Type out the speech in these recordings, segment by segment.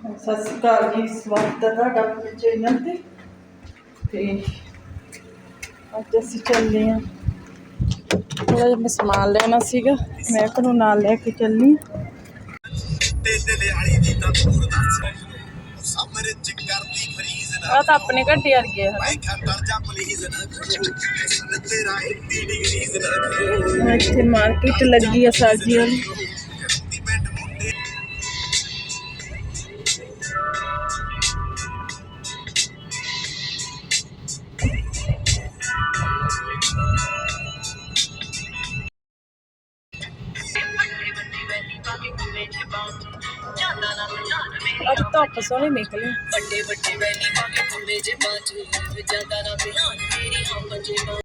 ਸਤਿ ਸ਼੍ਰੀ ਅਕਾਲ ਜੀ ਸਵਾਗਤ ਹੈ ਤੁਹਾਡਾ ਆਪਣੇ ਚੈਨਲ ਤੇ। ਤੇ ਅੱਜ ਅਸੀਂ ਚੱਲੇ ਹਾਂ। ਥੋੜਾ ਜਿਹਾ ਮੈਂ ਸਮਾਨ ਲੈਣਾ ਸੀਗਾ ਮੈਂ ਨੂੰ ਨਾਲ ਲੈ ਕੇ ਚੱਲੀ ਹਾਂ। ਤੇ ਦਿਲ ਵਾਲੀ ਦੀ ਤਾਂ ਦੂਰ ਦੱਸ ਸਮਰ ਚ ਕਰਦੀ ਫਰੀਜ਼ ਨਾ ਆਹ ਤਾਂ ਆਪਣੇ ਘੱਟੇ ਵਰਗੇ ਆ। ਮੈਂ ਖਾਤਰ ਜਾ ਪਲੀਜ਼ ਨਾ ਕਰੋ ਤੇਰਾ 80 ਡਿਗਰੀਜ਼ ਨਾ ਕਰੋ ਮੈਂ ਇੱਥੇ ਮਾਰਕੀਟ ਲੱਗੀ ਆ ਸਬਜ਼ੀ ਵਾਲੀ ਦੀ। ਅੱਜ ਧੁੱਪ ਸੋਹਣੀ ਨਿਕਲੀ ਵੱਡੇ ਵੱਡੇ ਵੈਲੀ ਪਾ ਕੇ ਕੁੰਡੇ ਜੇ ਬਾਜ ਜਾਂਦਾ ਨਾ ਬਿਹਾਨ ਮੇਰੀ ਹਾਂ ਪੰਜੇ ਬਾਜ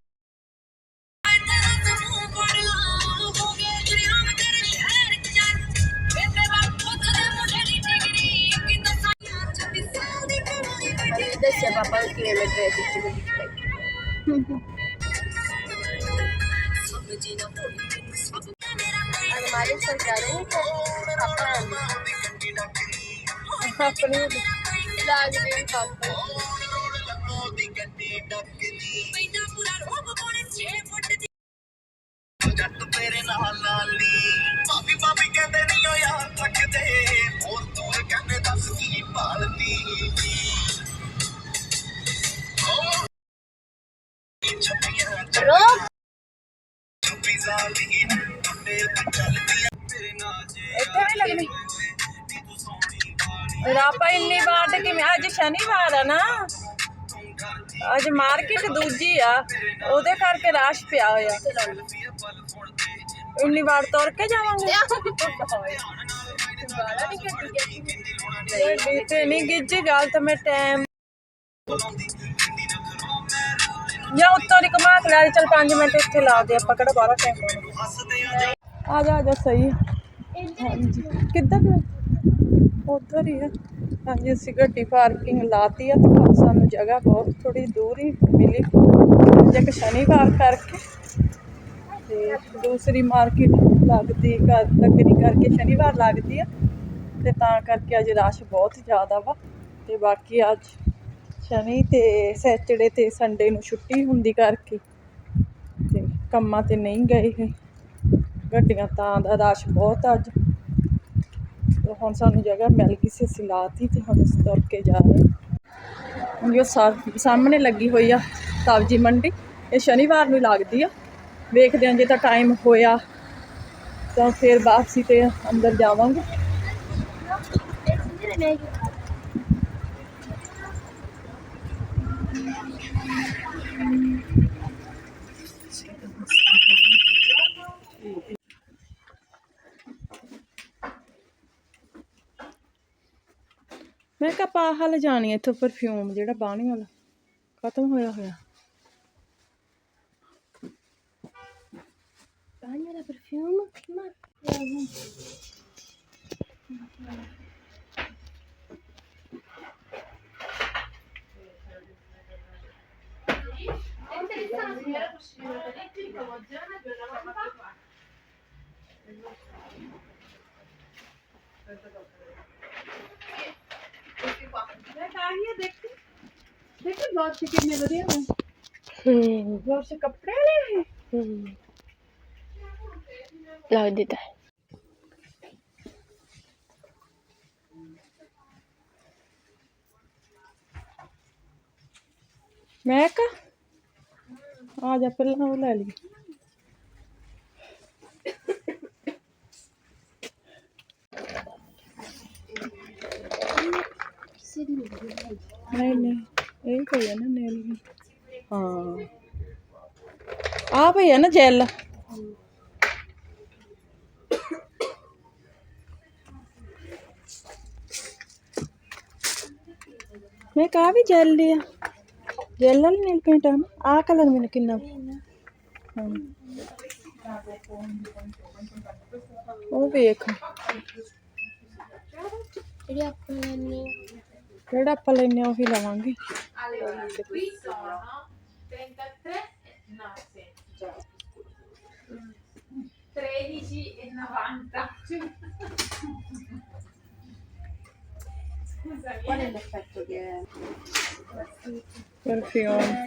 ਦੱਸਿਆ ਪਾਪਾ ਕਿਵੇਂ ਮੈਂ ਡਰੈਸ ਵਿੱਚ ਗਈ ਸਮਝੀ ਨਾ ਕੋਈ ਸਭ ਅਨਮਾਰੀ ਸਰਕਾਰੇ ਪਾਪਾ ਆਪਣੀ ਲਾਗ ਦੇ ਪਾਪਾ ਰਾਪਾ ਇੰਨੀ ਵਾਰ ਕਿਵੇਂ, ਅੱਜ ਸ਼ਨੀਵਾਰ ਆ ਨਾ। ਅੱਜ ਮਾਰਕੀਟ ਦੂਜੀ ਆ, ਉਹਦੇ ਕਰਕੇ ਰਸ਼ ਪਿਆ ਹੋਇਆ। ਇੰਨੀ ਵਾਰ ਤੁਰ ਕੇ ਜਾਵਾਂਗੇ। ਗੱਡੀ ਤੇ ਨਹੀਂ ਗਿੱਜੀ ਗੱਲ ਤਾਂ ਮੈਂ ਟਾਈਮ। ਜਾਂ ਉੱਤੋਂ ਦੀ ਕਮਾ ਕੇ ਲੈ ਚੱਲ 5 ਮਿੰਟ ਇੱਥੇ ਲਾ ਦੇ, ਆਪਾਂ ਕਿਹੜਾ ਬਾਹਲਾ ਟਾਈਮ ਆ ਜਾ ਆ ਜਾ, ਸਹੀ ਹੈ। ਹਾਂਜੀ। ਕਿੱਧਰ ਗਿਆ ਉਧਰ ਹੀ ਆ। ਹਾਂਜੀ, ਅਸੀਂ ਗੱਡੀ ਪਾਰਕਿੰਗ ਲਾਤੀ ਆ ਤੇ ਪਰ ਸਾਨੂੰ ਜਗ੍ਹਾ ਬਹੁਤ ਥੋੜੀ ਦੂਰ ਹੀ ਮਿਲੀ। ਜੇ ਸ਼ਨੀਵਾਰ ਕਰਕੇ। ਤੇ ਦੂਸਰੀ ਮਾਰਕੀਟ ਲੱਗਦੀ ਕਰ ਲੱਗਣੀ ਕਰਕੇ ਸ਼ਨੀਵਾਰ ਲੱਗਦੀ ਆ। ਤੇ ਤਾਂ ਕਰਕੇ ਅੱਜ ਰਸ਼ ਬਹੁਤ ਜ਼ਿਆਦਾ ਵਾ। ਤੇ ਬਾਕੀ ਅੱਜ ਸ਼ਨੀ ਤੇ ਸੈਚਰਡੇ ਤੇ ਸੰਡੇ ਨੂੰ ਛੁੱਟੀ ਹੁੰਦੀ ਕਰਕੇ। ਤੇ ਕੰਮਾਂ ਤੇ ਨਹੀਂ ਗਏ ਹੈ ਗੱਡੀਆਂ ਤਾਂ ਦਾ ਰਸ਼ ਬਹੁਤ ਆ ਅੱਜ। ਹੁਣ ਸਾਨੂੰ ਜਗ੍ਹਾ ਮਿਲ ਗਈ ਸੀ, ਅਸੀਂ ਲਾਤੀ ਤੇ ਹੁਣ ਅਸੀਂ ਤੁਰ ਕੇ ਜਾ ਰਹੇ ਹਾਂ। ਹੁਣ ਜੋ ਸਾਹਮਣੇ ਲੱਗੀ ਹੋਈ ਆ ਸਬਜ਼ੀ ਮੰਡੀ, ਇਹ ਸ਼ਨੀਵਾਰ ਨੂੰ ਲੱਗਦੀ ਆ। ਵੇਖਦੇ ਹਾਂ ਜੇ ਤਾਂ ਟਾਈਮ ਹੋਇਆ ਤਾਂ ਫਿਰ ਵਾਪਸੀ ਤੇ ਅੰਦਰ ਜਾਵਾਂਗੇ। ਮੈਂ ਕਿਹਾ ਪਾ ਹਲ ਜਾਣੀ ਇੱਥੋਂ ਪਰਫਿਊਮ ਜਿਹੜਾ ਬਾਣੀ ਵਾਲਾ। ਖਤਮ ਹੋਇਆ ਹੋਇਆ। ਪਾਣੀ ਵਾਲਾ ਪਰਫਿਊਮ ਮੈਂ ਕਾਹੀ ਦੇਖ ਦੇਖ ਬਹੁਤ ਕਿੰਨੇ ਵਧੀਆ ਨੇ ਹੂੰ ਬਹੁਤ ਸੇ ਕੱਪੜੇ ਲੈ ਹੂੰ ਲਾ ਦਿੱਤਾ ਹੈ ਮੈਂ ਕਾ ਆ ਜਾ ਪਹਿਲਾਂ ਉਹ ਲੈ ਲਈ ਨਹੀਂ ਨਹੀਂ ਇਹ ਕੋਈ ਹੈ ਨਾ ਨੇਲ ਵੀ ਹਾਂ ਆ ਭਈ ਹੈ ਨਾ ਜੈਲ ਮੈਂ ਕਹਾ ਵੀ ਜੈਲ ਲਿਆ ਜੈਲ ਵਾਲੀ ਨੇਲ ਪੇਂਟ ਆ ਆ ਕਲਰ ਮੈਨੂੰ ਕਿੰਨਾ ਹਾਂ ਉਹ ਵੇਖ ਜਿਹੜੀ ਆਪਾਂ ਲੈਣੀ ਕਿਹੜਾ ਆਪਾਂ ਲੈਨੇ ਆ ਉਹੀ ਲਵਾਂਗੇ ਪਰਫਿਊਮ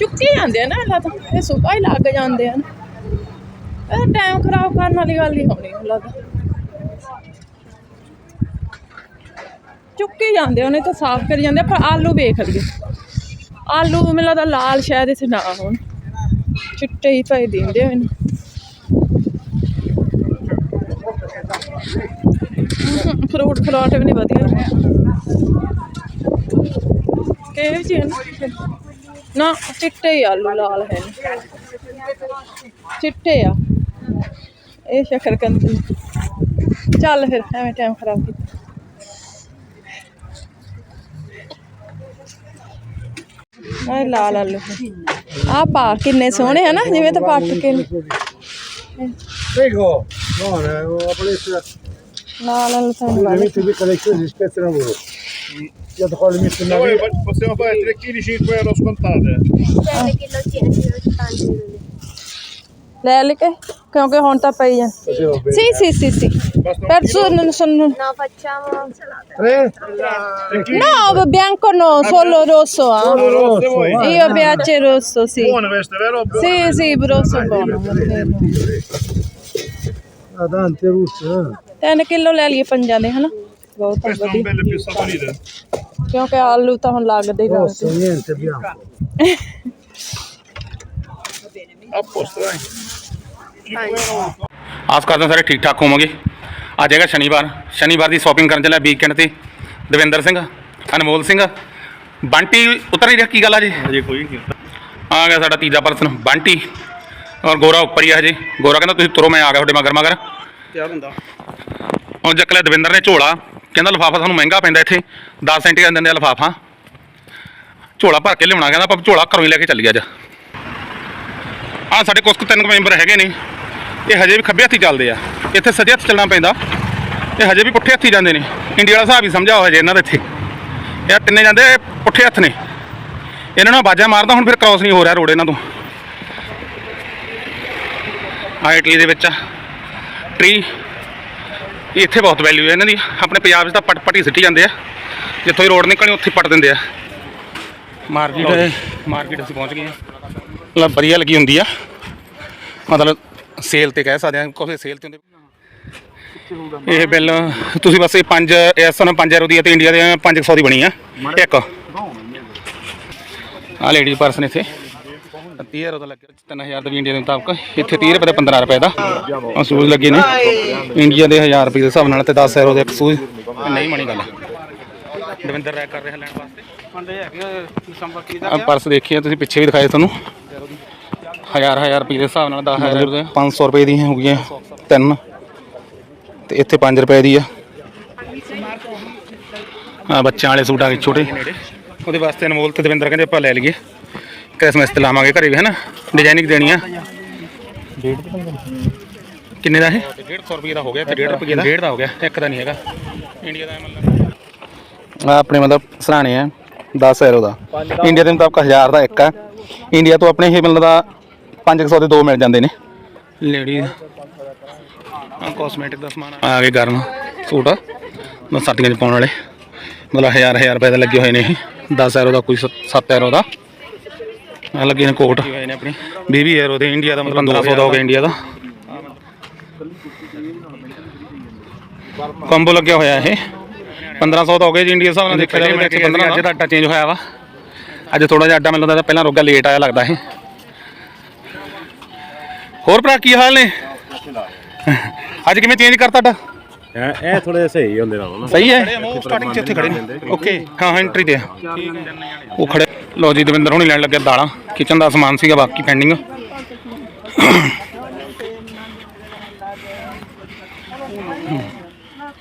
ਚੁੱਕੀ ਜਾਂਦੇ ਆ ਨਾ ਲਾ ਤਾਂ ਇਹ ਸੁਬਾ ਹੀ ਲੱਗ ਜਾਂਦੇ ਆ ਇਹ ਟਾਈਮ ਖਰਾਬ ਕਰਨ ਵਾਲੀ ਗੱਲ ਹੀ ਹੋਣੀ ਮੈਨੂੰ ਲੱਗਦਾ ਚੁੱਕੀ ਜਾਂਦੇ ਉਹਨੇ ਤਾਂ ਸਾਫ਼ ਕਰੀ ਜਾਂਦੇ ਪਰ ਆਲੂ ਵੇਖ ਲਈਏ। ਆਲੂ ਮੈਨੂੰ ਲੱਗਦਾ ਲਾਲ ਸ਼ਾਇਦ ਇੱਥੇ ਨਾ ਹੋਣ। ਚਿੱਟੇ ਹੀ ਪਏ ਦਿੰਦੇ ਮੈਨੂੰ ਫਰੂਟ ਫਲਾਟ ਵੀ ਨਹੀਂ ਵਧੀਆ। ਕਿਹੜੇ ਜੀ ਨਾ ਚਿੱਟੇ ਹੀ ਆਲੂ ਲਾਲ ਹੈ ਨੀ। ਚਿੱਟੇ ਆ ਇਹ ਸ਼ਕਰਕੰਦੀ ਚੱਲ ਫਿਰ ਐਵੇਂ ਟਾਈਮ ਖਰਾਬ ਕੀਤਾ ਆ ਲਾਲ ਆਲੂ ਆ ਪਾ ਕਿੰਨੇ ਸੋਹਣੇ ਆ ਨਾ ਜਿਵੇਂ ਤਾਂ ਪੱਟ ਕੇ ਨੇ। Eh, ho aperto ਲਾਲ ਆਲੂ ਤਾਂ mette di collezione rispetto a lavoro. Io ho le mette una Poi possiamo fare 3 kg 5 euro scontate. Prende che lo tieni, tanti. ਲੈ ਲੈ ਕੇ ਕਿਉਂਕਿ ਹੁਣ ਤਾਂ ਪਈ ਜਾਂ Così va bene. ਸੀ ਸੀ ਸੀ ਸੀ per sono sono No, facciamo salata. Tre? no bianco no solo rosso ah. Solo rosso, va. io piace rosso sì Buone queste, vero? sì sì rosso buono Ah, tante russe, eh. 3 kilo ਲੈ ਲਈਏ ਪੰਜਾਂ ਦੇ ਹਨਾ ਬਹੁਤ ਵਧੀਆ. ਕਿਉਂਕਿ ਆਲੂ ਤਾਂ ਹੁਣ ਲੱਗਦੇ ਹੀ Rosso, ਲੱਗਦੇ niente, bianco. A posto, dai. ਆਸ ਕਰਦੇ ਹਾਂ ਸਾਰੇ ਠੀਕ ਠਾਕ ਹੋਵਾਂਗੇ। ਅੱਜ ਹੈਗਾ ਸ਼ਨੀਵਾਰ। ਸ਼ਨੀਵਾਰ ਦੀ ਸ਼ਾਪਿੰਗ ਕਰਨ ਚੱਲਿਆ ਵੀਕਐਂਡ ਤੇ। ਦਵਿੰਦਰ ਸਿੰਘ ਅਨਮੋਲ ਸਿੰਘ। ਬੰਟੀ ਉਤਰ ਨਹੀਂ ਰਿਹਾ ਕੀ ਗੱਲ ਆ ਜੀ? ਅਜੇ ਕੋਈ ਨਹੀਂ ਆ ਗਿਆ ਸਾਡਾ ਤੀਜਾ ਪਰਸਨ ਬੰਟੀ। ਔਰ ਗੋਰਾ ਉੱਪਰ ਹੀ ਆ ਹਜੇ। ਗੋਰਾ ਕਹਿੰਦਾ ਤੁਸੀਂ ਤੁਰੋ ਮੈਂ ਆ ਗਿਆ ਤੁਹਾਡੇ ਮਗਰ ਮਗਰ ਤਿਆਰ ਹੁੰਦਾ। ਹੁਣ ਚੱਕ ਲਿਆ ਦਵਿੰਦਰ ਨੇ ਝੋਲਾ। ਕਹਿੰਦਾ ਲਫਾਫਾ ਸਾਨੂੰ ਮਹਿੰਗਾ ਪੈਂਦਾ ਇੱਥੇ 10 ਸੈਂਟੀ ਦਾ ਦਿੰਦੇ ਆ ਲਫਾਫਾ। ਝੋਲਾ ਭਰ ਕੇ ਲਿਆਉਣਾ ਕਹਿੰਦਾ, ਆਪਾਂ ਝੋਲਾ ਘਰੋਂ ਹੀ ਲੈ ਕੇ ਚੱਲੀ ਅੱਜ। ਆ ਸਾਡੇ ਕੁਝ ਕੁ ਤਿੰਨ ਕੁ ਮੈਂਬਰ ਹੈਗੇ ਨੇ, ਇਹ ਹਜੇ ਵੀ ਖੱਬੇ ਹੱਥੀ ਚੱਲਦੇ ਆ। ਇੱਥੇ ਸੱਜੇ ਹੱਥ ਚੱਲਣਾ ਪੈਂਦਾ, ਇਹ ਹਜੇ ਵੀ ਪੁੱਠੇ ਹੱਥੀ ਜਾਂਦੇ ਨੇ। ਇੰਡੀਆ ਵਾਲਾ ਹਿਸਾਬ ਹੀ ਸਮਝਾ ਹੋਇਆ ਜੇ ਇਹਨਾਂ ਦੇ ਇੱਥੇ। ਇਹ ਤਿੰਨੇ ਜਾਂਦੇ ਪੁੱਠੇ ਹੱਥ ਨੇ। ਇਹਨਾਂ ਨੂੰ ਬਾਜਾ ਮਾਰਦਾ, ਹੁਣ ਫਿਰ ਕ੍ਰਾਸ ਨਹੀਂ ਹੋ ਰਿਹਾ ਰੋਡ ਇਹਨਾਂ ਤੋਂ। ਆ ਇਟਲੀ ਦੇ ਵਿੱਚ ਟ੍ਰੀ ਇੱਥੇ ਬਹੁਤ ਵੈਲਿਊ ਹੈ ਇਹਨਾਂ ਦੀ। ਆਪਣੇ ਪੰਜਾਬ 'ਚ ਤਾਂ ਪਟ ਪਟ ਸਿੱਟੀ ਜਾਂਦੇ ਆ। ਜਿੱਥੋਂ ਹੀ ਰੋਡ ਨਿਕਲਣੀ ਉੱਥੇ ਪੱਟ ਦਿੰਦੇ ਆ। ਮਾਰਕੀਟ ਮਾਰਕੀਟ ਅਸੀਂ ਪਹੁੰਚ ਗਏ ਆ ਮਤਲਬ ਵਧੀਆ ਲੱਗੀ ਹੁੰਦੀ ਆ। ਮਤਲਬ ਸੇਲ ਤੇ ਕਹਿ ਸਕਦੇ ਆ ਕੋਈ ਸੇਲ ਤੇ ਹੁੰਦੇ। ਇਹ ਬਿੱਲ ਤੁਸੀਂ ਬਸ ਇਹ 5 ਇਸ ਸਮੇਂ 5 ਯੂਰੋ ਦੀ ਤੇ ਇੰਡੀਆ ਦੇ 500 ਦੀ ਬਣੀ ਆ। ਇੱਕ। ਆ ਲੇਡੀ ਪਰਸ ਨੇ ਇੱਥੇ। 30 ਯੂਰੋ ਦਾ ਲੱਗਿਆ 3000 ਦਾ ਵੀ ਇੰਡੀਆ ਦੇ ਮੁਤਾਬਕ। ਇੱਥੇ 30 ਰੁਪਏ ਦਾ 15 ਰੁਪਏ ਦਾ। ਆ ਸੂਜ਼ ਲੱਗੇ ਨੇ ਇੰਡੀਆ ਦੇ 1000 ਰੁਪਏ ਦੇ ਹਿਸਾਬ ਨਾਲ ਤੇ 10 ਯੂਰੋ ਦੇ ਇੱਕ ਸੂਜ਼। ਨਹੀਂ ਬਣੀ ਗੱਲ। ਦਵਿੰਦਰ ਰੈਕ ਕਰ ਰਿਹਾ ਲੈਣ ਵਾਸਤੇ। ਆ ਪਰਸ ਦੇਖੀਏ ਤੁਸੀਂ ਪਿੱਛੇ ਵੀ ਦਿਖਾਏ ਤੁਹਾਨੂੰ। ਹਜ਼ਾਰ ਹਜ਼ਾਰ ਰੁਪਏ ਦੇ ਹਿਸਾਬ ਨਾਲ 10000 ਦੇ 500 ਰੁਪਏ ਦੀਆਂ ਹੋ ਗਈਆਂ ਤਿੰਨ। ਤੇ ਇੱਥੇ 5 ਰੁਪਏ ਦੀ ਆ। ਆ ਬੱਚਿਆਂ ਵਾਲੇ ਸੂਟ ਆ ਗਏ ਛੋਟੇ। ਉਹਦੇ ਵਾਸਤੇ ਅਨਮੋਲ ਤੇ ਦਵਿੰਦਰ ਕਹਿੰਦੇ ਆਪਾਂ ਲੈ ਲਈਏ। ਕ੍ਰਿਸਮਸ ਤੇ ਲਾਵਾਂਗੇ ਘਰੇ ਵੀ ਹੈ ਨਾ ਡਿਜ਼ਾਈਨਿੰਗ ਦੇਣੀ ਆ। ਕਿੰਨੇ ਦਾ ਇਹ? 150 ਰੁਪਏ ਦਾ ਹੋ ਗਿਆ ਤੇ 1.5 ਰੁਪਏ ਦਾ। 1.5 ਦਾ ਹੋ ਗਿਆ ਇੱਕ ਦਾ ਨਹੀਂ ਹੈਗਾ। ਇੰਡੀਆ ਦਾ ਮਤਲਬ? ਆ ਆਪਣੇ ਮਤਲਬ ਸਰਾਣੇ ਆ 10 ਯੂਰੋ ਦਾ। ਇੰਡੀਆ ਦੇ। ਮੁਤਾਬਕ 1000 ਦਾ ਇੱਕ ਆ। ਇੰਡੀਆ ਤੋਂ ਆਪਣੇ ਇਹ ਮਿਲਦਾ 500 ਦੇ ਦੋ ਮਿਲ ਜਾਂਦੇ ਨੇ। ਲੇਡੀ ਆ ਕਾਸਮੈਟਿਕ ਦਾ ਸਮਾਨ ਆ। ਗਏ ਗਰਮ ਸੂਟ। ਮੈਂ ਸਰਦੀਆਂ 'ਚ ਪਾਉਣ ਵਾਲੇ। ਮਤਲਬ ਹਜ਼ਾਰ ਹਜ਼ਾਰ ਰੁਪਏ ਦੇ ਲੱਗੇ ਹੋਏ ਨੇ ਇਹ। 10 ਯੂਰੋ ਦਾ ਕੋਈ 7 ਯੂਰੋ ਦਾ। ਆ ਲੱਗੇ ਨੇ ਕੋਟ। ਹੋਏ ਨੇ ਆਪਣੇ? 20 ਯੂਰੋ ਦੇ ਇੰਡੀਆ ਦਾ ਮਤਲਬ 1500 ਦਾ ਹੋ ਗਿਆ ਇੰਡੀਆ ਦਾ। ਕੰਬੋ ਲੱਗਿਆ ਹੋਇਆ ਇਹ। 1500 ਦਾ ਹੋ ਗਿਆ ਜੀ ਇੰਡੀਆ ਹਿਸਾਬ ਨਾਲ ਦੇਖਿਆ ਜਾਵੇ ਤਾਂ 15 ਅੱਜ ਦਾ ਅੱਡਾ ਚੇਂਜ ਹੋਇਆ ਵਾ। ਅੱਜ ਥੋੜਾ ਜਿਹਾ ਅੱਡਾ ਮੈਨੂੰ ਲੱਗਦਾ ਪਹਿਲਾਂ ਰੋਗਾ ਲੇਟ ਆਇਆ ਲੱਗਦਾ ਇਹ। ਹੋਰ ਭਰਾ ਕੀ ਹਾਲ ਨੇ? ਅੱਜ ਕਿਵੇਂ ਚੇਂਜ ਕਰਤਾ ਅੱਡਾ? ਇਹ ਥੋੜੇ ਸਹੀ ਹੁੰਦੇ ਨਾਲ ਸਹੀ ਹੈ? ਸਟਾਰਟਿੰਗ 'ਚ ਇੱਥੇ ਖੜੇ ਨੇ। ਓਕੇ ਹਾਂ ਐਂਟਰੀ ਤੇ ਉਹ ਖੜੇ। ਲੋ ਜੀ, ਦਵਿੰਦਰ ਹੁਣੀ ਲੈਣ ਲੱਗਿਆ ਦਾਲਾਂ। ਕਿਚਨ ਦਾ ਸਮਾਨ ਸੀਗਾ, ਬਾਕੀ ਪੈਂਡਿੰਗ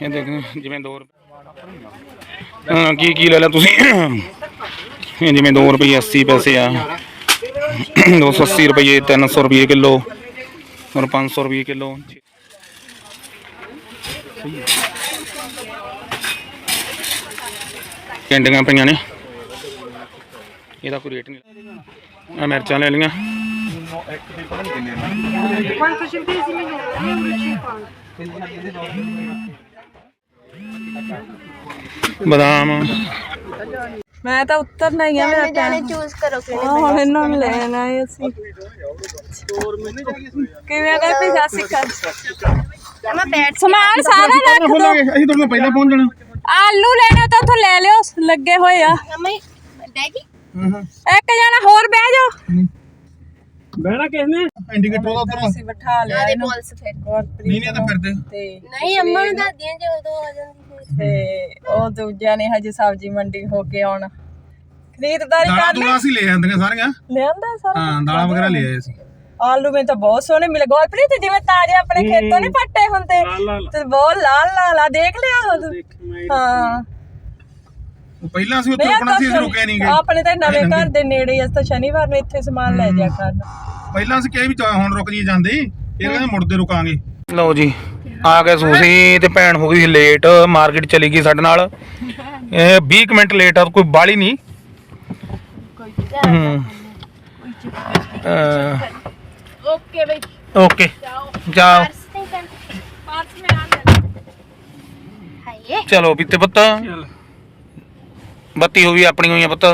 ਇਹ ਦੇਖ ਜਿਵੇਂ 2 ਰੁਪਏ ਕੀ ਕੀ ਲੈ ਲਿਆ ਤੁਸੀਂ? ਇਹ ਜਿਵੇਂ 2 ਰੁਪਏ 80 ਪੈਸੇ ਆ। 280 ਰੁਪਏ 300 ਰੁਪਏ ਕਿਲੋ ਔਰ 500 ਰੁਪਏ ਕਿਲੋ। ਕੈਂਡੀਆਂ ਪਈਆਂ ਨੇ। ਇਹਦਾ ਕੋਈ ਰੇਟ ਨਹੀਂ ਆ ਮਿਰਚਾਂ ਲੈ ਲਈਆਂ। ਬਦਾਮ। ਮੈਂ ਤਾਂ ਉਤਰਨਾ ਹੀ ਆ ਮੇਰਾ ਜਾਣੇ ਚੂਜ਼ ਕਰੋ ਕਿਹੜੇ ਹੁਣ ਇਹਨਾਂ ਨੂੰ ਲੈਣ ਆਏ ਅਸੀਂ। ਕਿਵੇਂ ਗਏ ਵੀ ਸਤਿ ਸ਼੍ਰੀ ਅਕਾਲ ਮੈਂ ਬੈਠ ਸਮਾਨ ਸਾਰਾ ਰੱਖ ਦੋ। ਅਸੀਂ ਤੁਹਾਨੂੰ ਪਹਿਲਾਂ ਪਹੁੰਚ ਜਾਣਾ। ਆਲੂ ਲੈਣੇ ਤਾਂ ਉੱਥੋਂ ਲੈ ਲਿਓ ਲੱਗੇ ਹੋਏ ਆ। ਮੈਂ ਡੈਗੀ ਇੱਕ ਜਣਾ ਹੋਰ ਬਹਿ ਜਾਓ। ਇੰਡੀਕੇਟਰ ਉਹਦਾ ਉੱਧਰੋਂ ਅਸੀਂ ਬਿਠਾ ਲਿਆ ਦੇ ਇਹਨੂੰ। ਸਫੇਦ ਗੁਰਪ੍ਰੀਤ ਨਹੀਂ ਨਹੀਂ ਤਾਂ ਫਿਰਦੇ। ਤੇ ਨਹੀਂ ਅੰਮਾ ਨੂੰ ਦਾਦੀਆਂ ਜਦੋਂ ਆ ਜਾਂਦੀ ਫਿਰ। ਤੇ ਉਹ ਦੂਜਿਆਂ ਨੇ ਹਜੇ ਸਬਜ਼ੀ ਮੰਡੀ ਹੋ ਕੇ ਆਉਣਾ। ਖਰੀਦਦਾਰੀ ਕਰ ਲਈ ਦੂਲਾਂ ਅਸੀਂ ਲੈ ਆਂਦੀਆਂ ਸਾਰੀਆਂ। ਲਿਆਂਦਾ ਸਾਰਾ ਹਾਂ ਦਾਲਾਂ ਵਗੈਰਾ ਲੈ ਆਏ ਅਸੀਂ। ਆਲੂ ਮੈਨੂੰ ਤਾਂ ਬਹੁਤ ਸੋਹਣੇ ਮਿਲੇ। ਗੁਰਪ੍ਰੀਤ ਜਿਵੇਂ ਤਾਜ਼ੇ ਆਪਣੇ ਖੇਤੋਂ ਨਹੀਂ ਪੱਟੇ ਹੁੰਦੇ। ਤੇ ਬਹੁਤ ਲਾਲ ਲਾਲ ਆ। ਦੇਖ ਲਿਆ ਉਹ ਹਾਂ। ਉਹ ਪਹਿਲਾਂ ਅਸੀਂ ਉੱਥੇ ਰੁਕਣਾ ਸੀ ਅਸੀਂ ਰੁਕੇ ਨਹੀਂ ਗਏ। ਆਪਣੇ ਤਾਂ ਨਵੇਂ ਘਰ ਦੇ ਨੇੜੇ ਹੀ ਤਾਂ ਸ਼ਨੀਵਾਰ ਨੂੰ ਇੱਥੇ ਸਮਾਨ ਲੈ ਜਾ ਕਰਨ। ਪਹਿਲਾਂ ਅਸੀਂ ਕਿਹਾ ਵੀ ਚਾ ਹੁਣ ਰੁਕ ਜੀ ਜਾਂਦੇ ਇਹ ਕਹਿੰਦੇ ਮੁੜਦੇ ਰੁਕਾਂਗੇ। ਲਓ ਜੀ ਆ ਗਏ ਸੂਸੀ ਤੇ ਭੈਣ ਹੋ ਗਈ ਲੇਟ ਮਾਰਕੀਟ ਚਲੀ ਗਈ ਸਾਡੇ ਨਾਲ। ਇਹ 20 ਕੁ ਮਿੰਟ ਲੇਟ ਆ ਕੋਈ ਬਾਲੀ ਨਹੀਂ ਓਕੇ ਬਈ। ਓਕੇ ਜਾਓ। ਪਾਰਸ ਮੇ ਆ ਹਾਏ। ਚਲੋ ਵੀ ਤੇ ਪੁੱਤ। ਬੱਤੀ ਹੋ ਵੀ ਆਪਣੀ ਹੋਈਆਂ ਪੁੱਤ।